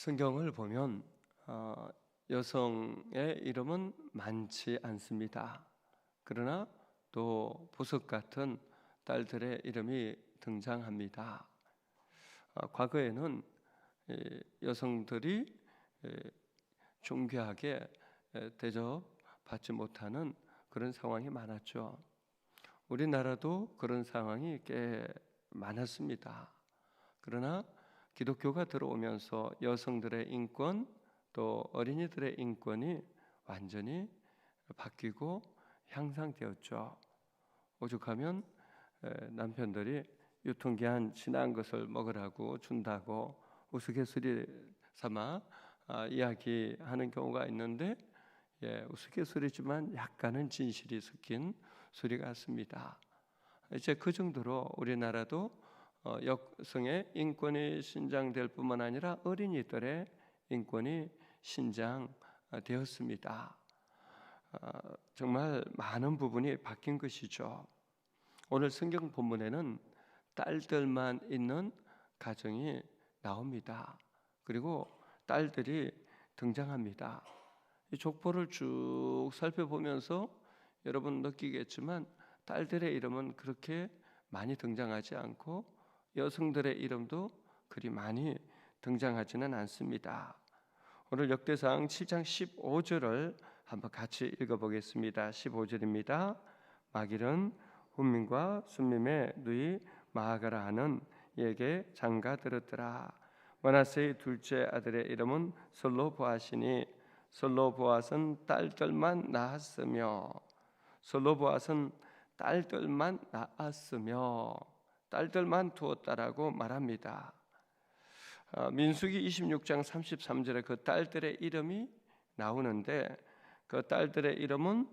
성경을 보면 어, 여성의 이름은 많지 않습니다. 그러나 또 보석 같은 딸들의 이름이 등장합니다. 어, 과거에는 여성들이 존귀하게 대접받지 못하는 그런 상황이 많았죠. 우리나라도 그런 상황이 꽤 많았습니다. 그러나 기독교가 들어오면서 여성들의 인권 또 어린이들의 인권이 완전히 바뀌고 향상되었죠. 오죽하면 남편들이 유통기한 지난 것을 먹으라고 준다고 우스갯소리 삼아 아, 이야기하는 경우가 있는데 예, 우스갯소리지만 약간은 진실이 섞인 소리 같습니다. 이제 그 정도로 우리나라도 어, 여성의 인권이 신장될 뿐만 아니라 어린이들의 인권이 신장되었습니다. 어, 정말 많은 부분이 바뀐 것이죠. 오늘 성경 본문에는 딸들만 있는 가정이 나옵니다. 그리고 딸들이 등장합니다. 이 족보를 쭉 살펴보면서 여러분 느끼겠지만 딸들의 이름은 그렇게 많이 등장하지 않고 여성들의 이름도 그리 많이 등장하지는 않습니다. 오늘 역대상 7장 15절을 한번 같이 읽어보겠습니다. 15절입니다. 마길은 훈민과 순민의 누이 마하가라 하는 에게 장가 들었더라. 마나세의 둘째 아들의 이름은 솔로보아시니 솔로보아스는 딸들만 낳았으며 솔로보아스는 딸들만 낳았으며 딸들만 두었다라고 말합니다. 어, 민수기 26장 33절에 그 딸들의 이름이 나오는데 그 딸들의 이름은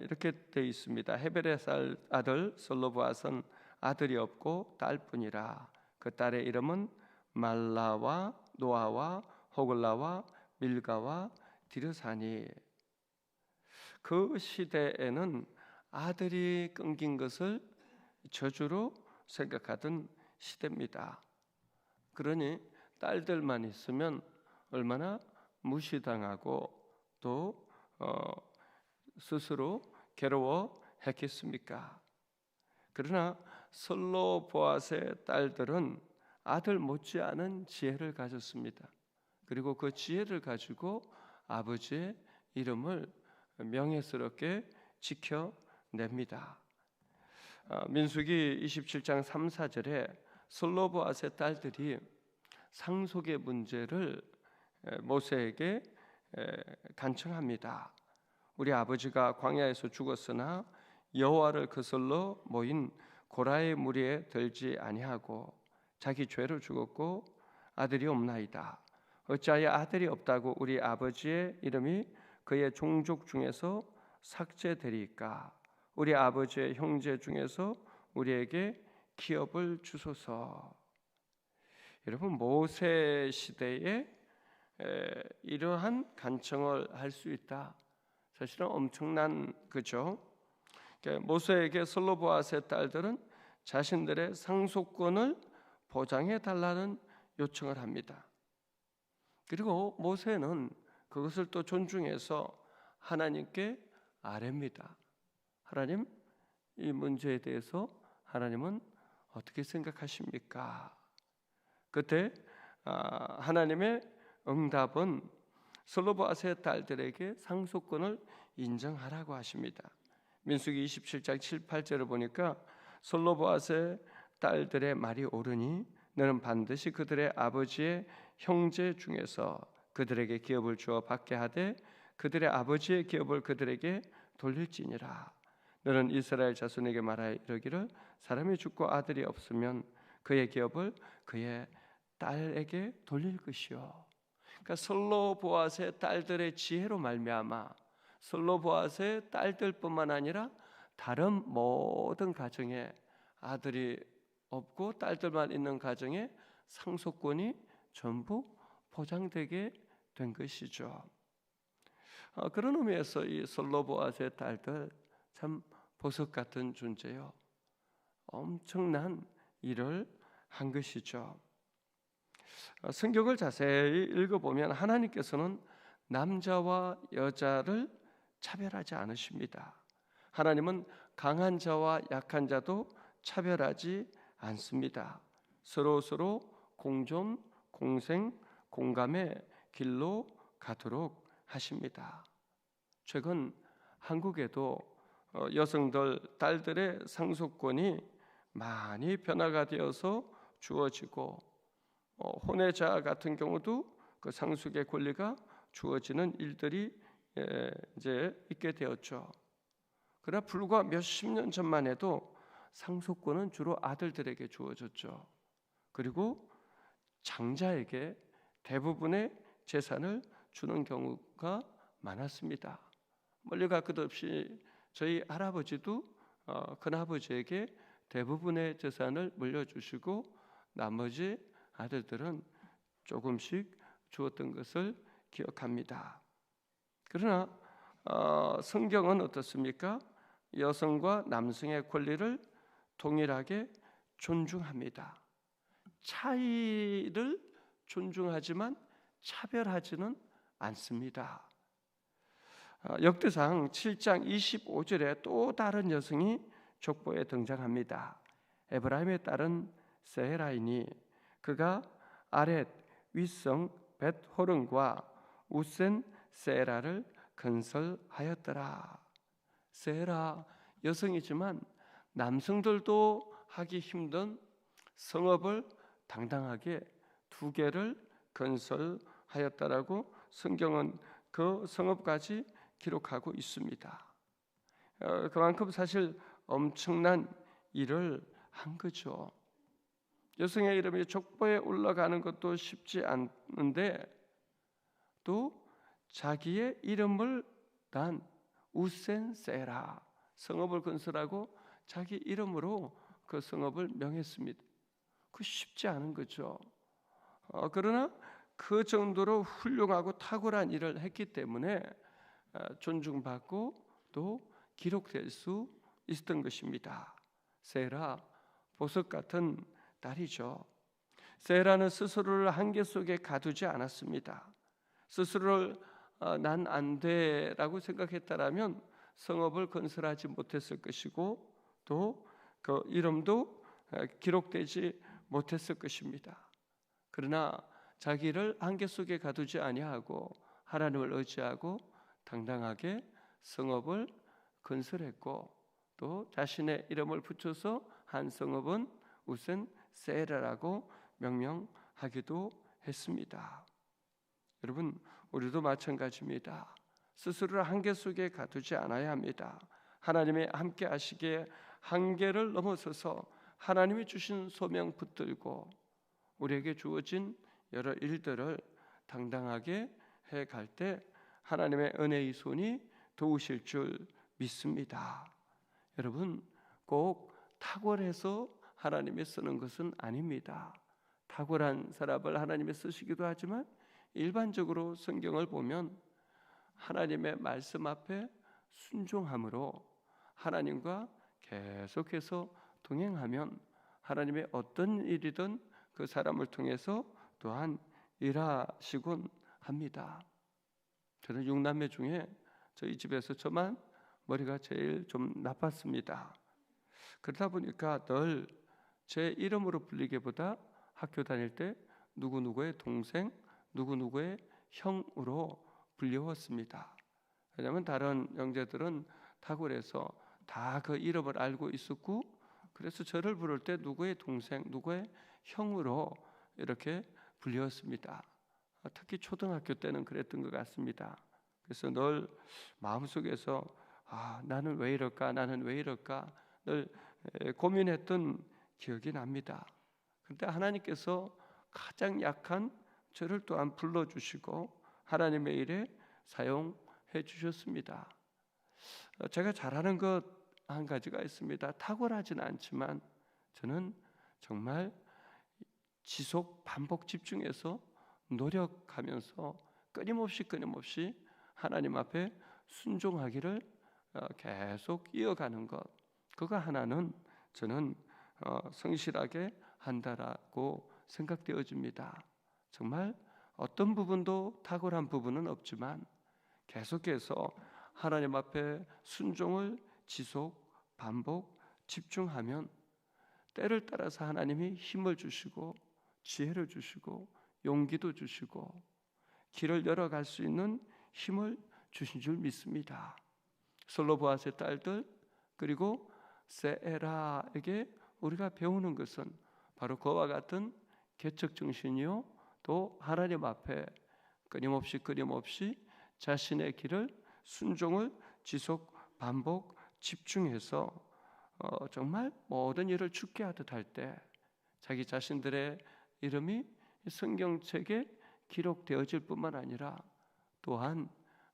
이렇게 되어 있습니다. 헤벨의 아들 솔로보아선 아들이 없고 딸뿐이라. 그 딸의 이름은 말라와 노아와 호글라와 밀가와 디르사니. 그 시대에는 아들이 끊긴 것을 저주로 생각하던 시대입니다. 그러니 딸들만 있으면 얼마나 무시당하고 또 어, 스스로 괴로워했겠습니까? 그러나 솔로 보아스의 딸들은 아들 못지않은 지혜를 가졌습니다. 그리고 그 지혜를 가지고 아버지의 이름을 명예스럽게 지켜냅니다. 어, 민수기 27장 3, 4절에 솔로보아스의 딸들이 상속의 문제를 모세에게 간청합니다. 우리 아버지가 광야에서 죽었으나 여호와를 그슬로 모인 고라의 무리에 들지 아니하고 자기 죄로 죽었고 아들이 없나이다. 어찌하여 아들이 없다고 우리 아버지의 이름이 그의 종족 중에서 삭제되리까? 우리 아버지의 형제 중에서 우리에게 기업을 주소서. 여러분 모세 시대에 이러한 간청을 할 수 있다. 사실은 엄청난 그죠. 그러니까 모세에게 솔로보아스의 딸들은 자신들의 상속권을 보장해 달라는 요청을 합니다. 그리고 모세는 그것을 또 존중해서 하나님께 아뢰입니다. 하나님 이 문제에 대해서 하나님은 어떻게 생각하십니까? 그때 아, 하나님의 응답은 솔로보아스의 딸들에게 상속권을 인정하라고 하십니다. 민수기 27장 7, 8절을 보니까 솔로보아스의 딸들의 말이 옳으니 너는 반드시 그들의 아버지의 형제 중에서 그들에게 기업을 주어 받게 하되 그들의 아버지의 기업을 그들에게 돌릴지니라. 너는 이스라엘 자손에게 말하여 이르기를 사람이 죽고 아들이 없으면 그의 기업을 그의 딸에게 돌릴 것이요. 그러니까 솔로 보아스의 딸들의 지혜로 말미암아 솔로 보아스의 딸들뿐만 아니라 다른 모든 가정에 아들이 없고 딸들만 있는 가정에 상속권이 전부 보장되게 된 것이죠. 어, 그런 의미에서 이 솔로보아스의 딸들 참 보석 같은 존재요. 엄청난 일을 한 것이죠. 어, 성경을 자세히 읽어보면 하나님께서는 남자와 여자를 차별하지 않으십니다. 하나님은 강한 자와 약한 자도 차별하지 않습니다. 서로 서로 공존, 공생, 공감의 길로 가도록 하십니다. 최근 한국에도 어, 여성들 딸들의 상속권이 많이 변화가 되어서 주어지고 어, 혼외자 같은 경우도 그 상속의 권리가 주어지는 일들이 예, 이제 있게 되었죠. 그러나 불과 몇십 년 전만 해도 상속권은 주로 아들들에게 주어졌죠. 그리고 장자에게 대부분의 재산을 주는 경우가 많았습니다. 멀리 갈 것 없이 저희 할아버지도 어, 큰아버지에게 대부분의 재산을 물려주시고 나머지 아들들은 조금씩 주었던 것을 기억합니다. 그러나 어, 성경은 어떻습니까? 여성과 남성의 권리를 동일하게 존중합니다. 차이를 존중하지만 차별하지는 않습니다. 어, 역대상 7장 25절에 또 다른 여성이 족보에 등장합니다. 에브라임의 딸은 세헤라이니 그가 아렛 윗성 벳호른과 우센 세라를 건설하였더라. 세라 여성이지만 남성들도 하기 힘든 성읍을 당당하게 두 개를 건설하였다라고 성경은 그 성읍까지 기록하고 있습니다. 어, 그만큼 사실 엄청난 일을 한 거죠. 여성의 이름이 족보에 올라가는 것도 쉽지 않은데 또 자기의 이름을 단 우센 세라 성읍을 건설하고 자기 이름으로 그 성읍을 명했습니다. 그 쉽지 않은 거죠. 어, 그러나 그 정도로 훌륭하고 탁월한 일을 했기 때문에 어, 존중받고 또 기록될 수 있었던 것입니다. 세라 보석 같은 딸이죠. 세라는 스스로를 한계 속에 가두지 않았습니다. 스스로를 어, 난안 돼라고 생각했다라면 성읍을 건설하지 못했을 것이고 또 그 이름도 어, 기록되지 못했을 것입니다. 그러나 자기를 한계 속에 가두지 아니하고 하나님을 의지하고 당당하게 성읍을 건설했고 또 자신의 이름을 붙여서 한 성읍은 우선 세라라고 명명하기도 했습니다. 여러분 우리도 마찬가지입니다. 스스로를 한계 속에 가두지 않아야 합니다. 하나님의 함께 하시기에 한계를 넘어서서 하나님이 주신 소명 붙들고 우리에게 주어진 여러 일들을 당당하게 해갈 때 하나님의 은혜의 손이 도우실 줄 믿습니다. 여러분 꼭 탁월해서 하나님이 쓰는 것은 아닙니다. 탁월한 사람을 하나님이 쓰시기도 하지만 일반적으로 성경을 보면 하나님의 말씀 앞에 순종함으로 하나님과 계속해서 동행하면 하나님의 어떤 일이든 그 사람을 통해서 또한 일하시곤 합니다. 저는 육남매 중에 저희 집에서 저만 머리가 제일 좀 나빴습니다. 그러다 보니까 늘 제 이름으로 불리기보다 학교 다닐 때 누구 누구의 동생, 누구 누구의 형으로 불려왔습니다. 왜냐하면 다른 형제들은 탁월해서 다 그 이름을 알고 있었고 그래서 저를 부를 때 누구의 동생, 누구의 형으로 이렇게 불렸습니다. 특히 초등학교 때는 그랬던 것 같습니다. 그래서 늘 마음속에서 아, 나는 왜 이럴까? 나는 왜 이럴까? 늘 고민했던 기억이 납니다. 그런데 하나님께서 가장 약한 저를 또한 불러 주시고 하나님의 일에 사용해 주셨습니다. 어, 제가 잘하는 것 한 가지가 있습니다. 탁월하지는 않지만 저는 정말 지속 반복 집중해서 노력하면서 끊임없이 끊임없이 하나님 앞에 순종하기를 어, 계속 이어가는 것 그거 하나는 저는 어, 성실하게 한다라고 생각되어집니다. 정말 어떤 부분도 탁월한 부분은 없지만 계속해서 하나님 앞에 순종을 지속, 반복, 집중하면 때를 따라서 하나님이 힘을 주시고 지혜를 주시고 용기도 주시고 길을 열어갈 수 있는 힘을 주신 줄 믿습니다. 솔로보아스의 딸들 그리고 세에라에게 우리가 배우는 것은 바로 그와 같은 개척 정신이요 또 하나님 앞에 끊임없이 끊임없이 자신의 길을 순종을 지속 반복 집중해서 어, 정말 모든 일을 죽게 하듯 할 때 자기 자신들의 이름이 성경책에 기록되어질 뿐만 아니라 또한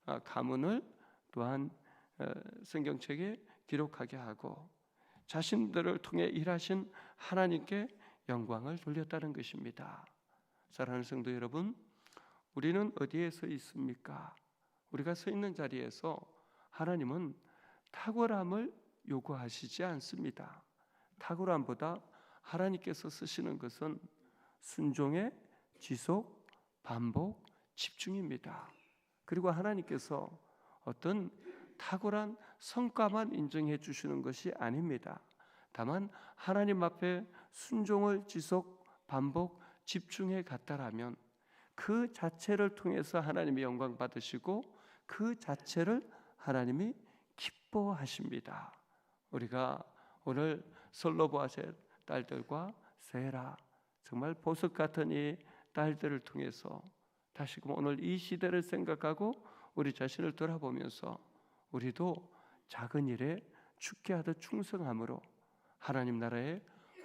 어, 가문을 또한 어, 성경책에 기록하게 하고 자신들을 통해 일하신 하나님께 영광을 돌렸다는 것입니다. 사랑하는 성도 여러분, 우리는 어디에 서 있습니까? 우리가 서 있는 자리에서 하나님은 탁월함을 요구하시지 않습니다. 탁월함보다 하나님께서 쓰시는 것은 순종의 지속, 반복, 집중입니다. 그리고 하나님께서 어떤 탁월한 성과만 인정해 주시는 것이 아닙니다. 다만 하나님 앞에 순종을 지속, 반복, 집중해 갔다라면 그 자체를 통해서 하나님의 영광 받으시고 그 자체를 하나님이 기뻐하십니다. 우리가 오늘 솔로보아의 딸들과 세라 정말 보석 같은 이 딸들을 통해서 다시금 오늘 이 시대를 생각하고 우리 자신을 돌아보면서 우리도 작은 일에 죽게 하듯 충성함으로 하나님 나라의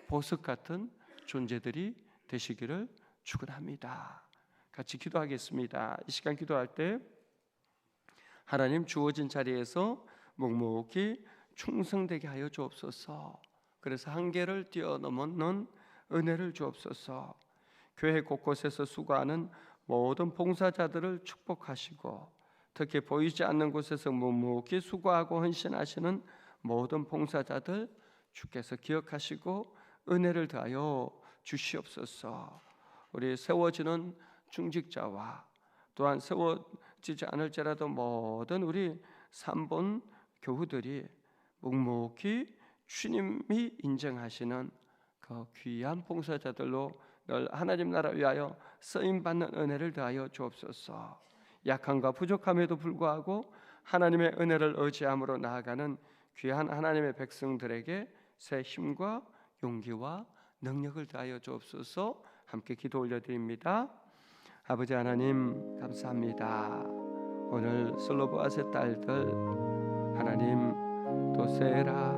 보석 같은 존재들이 되시기를 축원합니다. 같이 기도하겠습니다. 이 시간 기도할 때 하나님 주어진 자리에서 묵묵히 충성되게 하여 주옵소서. 그래서 한계를 뛰어넘는 은혜를 주옵소서. 교회 곳곳에서 수고하는 모든 봉사자들을 축복하시고 특히 보이지 않는 곳에서 묵묵히 수고하고 헌신하시는 모든 봉사자들 주께서 기억하시고 은혜를 더하여 주시옵소서. 우리 세워지는 중직자와 또한 세워지지 않을지라도 모든 우리 삼본 교우들이 묵묵히 주님이 인정하시는 그 귀한 봉사자들로 늘 하나님 나라 위하여 쓰임 받는 은혜를 더하여 주옵소서. 약함과 부족함에도 불구하고 하나님의 은혜를 의지함으로 나아가는 귀한 하나님의 백성들에게 새 힘과 용기와 능력을 다하여 주옵소서. 함께 기도 올려드립니다. 아버지 하나님 감사합니다. 오늘 솔로보아스의 딸들 하나님 또 세라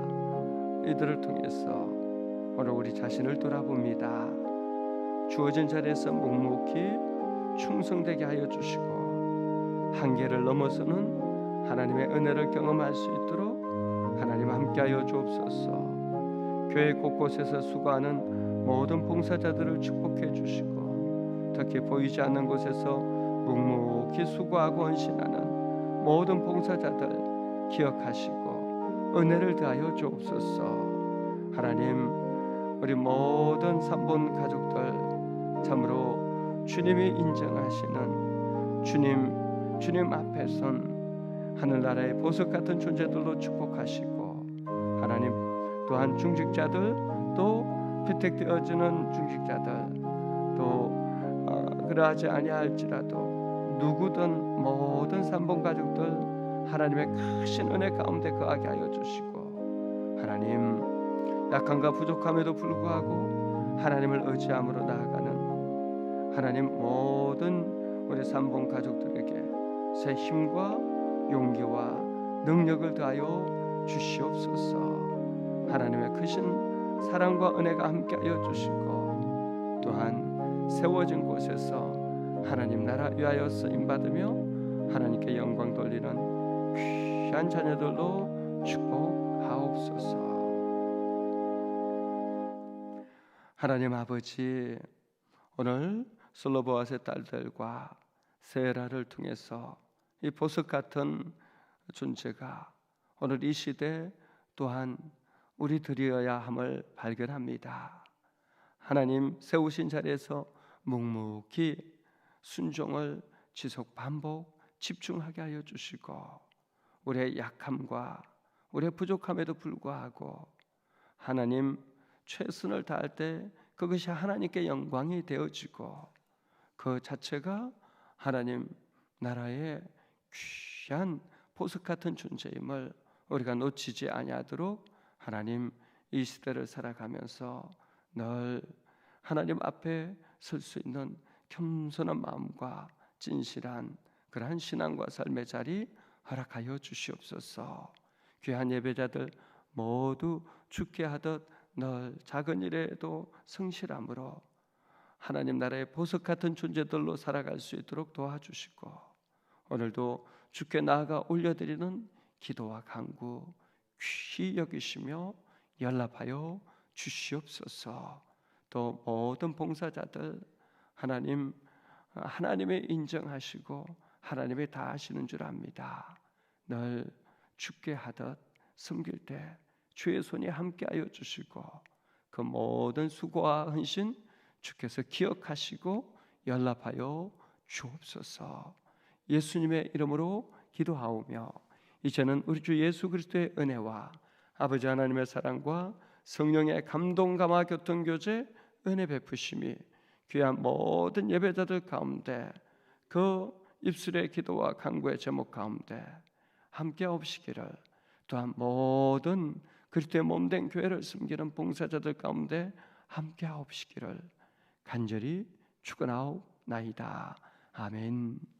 이들을 통해서 오늘 우리 자신을 돌아봅니다. 주어진 자리에서 묵묵히 충성되게 하여 주시고 한계를 넘어서는 하나님의 은혜를 경험할 수 있도록 하나님 함께하여 주옵소서. 교회 곳곳에서 수고하는 모든 봉사자들을 축복해 주시고 특히 보이지 않는 곳에서 묵묵히 수고하고 헌신하는 모든 봉사자들 기억하시고 은혜를 더하여 주옵소서. 하나님 우리 모든 삼본 가족들 참으로 주님이 인정하시는 주님 주님 앞에 선 하늘나라의 보석 같은 존재들로 축복하시고 하나님 또한 중직자들 또 피택되어지는 중직자들 또 어, 그러하지 아니할지라도 누구든 모든 삼본 가족들 하나님의 크신 은혜 가운데 거하게 하여 주시고 하나님 약함과 부족함에도 불구하고 하나님을 의지함으로 나아가는 하나님 모든 우리 삼본 가족들에게 새 힘과 용기와 능력을 더하여 주시옵소서. 하나님의 크신 사랑과 은혜가 함께하여 주시고 또한 세워진 곳에서 하나님 나라 위하여 쓰임 받으며 하나님께 영광 돌리는 귀한 자녀들로 축복하옵소서. 하나님 아버지 오늘 솔로보아스의 딸들과 세라를 통해서 이 보석 같은 존재가 오늘 이 시대 또한 우리들이어야 함을 발견합니다. 하나님 세우신 자리에서 묵묵히 순종을 지속 반복 집중하게 하여 주시고 우리의 약함과 우리의 부족함에도 불구하고 하나님 최선을 다할 때 그것이 하나님께 영광이 되어지고 그 자체가 하나님 나라의 귀한 보석 같은 존재임을 우리가 놓치지 아니하도록 하나님 이 시대를 살아가면서 늘 하나님 앞에 설 수 있는 겸손한 마음과 진실한 그러한 신앙과 삶의 자리 허락하여 주시옵소서. 귀한 예배자들 모두 죽게 하듯 늘 작은 일에도 성실함으로 하나님 나라의 보석 같은 존재들로 살아갈 수 있도록 도와주시고 오늘도 주께 나아가 올려드리는 기도와 간구 귀히 여기시며 연락하여 주시옵소서. 또 모든 봉사자들 하나님 하나님의 인정하시고 하나님의 다 하시는 줄 압니다. 늘 죽게 하듯 섬길 때 주의 손이 함께하여 주시고 그 모든 수고와 헌신 주께서 기억하시고 연락하여 주옵소서. 예수님의 이름으로 기도하오며 이제는 우리 주 예수 그리스도의 은혜와 아버지 하나님의 사랑과 성령의 감동 감화 교통 교제 은혜 베푸심이 귀한 모든 예배자들 가운데 그 입술의 기도와 간구의 제목 가운데 함께 없시기를 또한 모든 그리스도의 몸된 교회를 섬기는 봉사자들 가운데 함께 하옵시기를 간절히 축원하옵나이다. 아멘.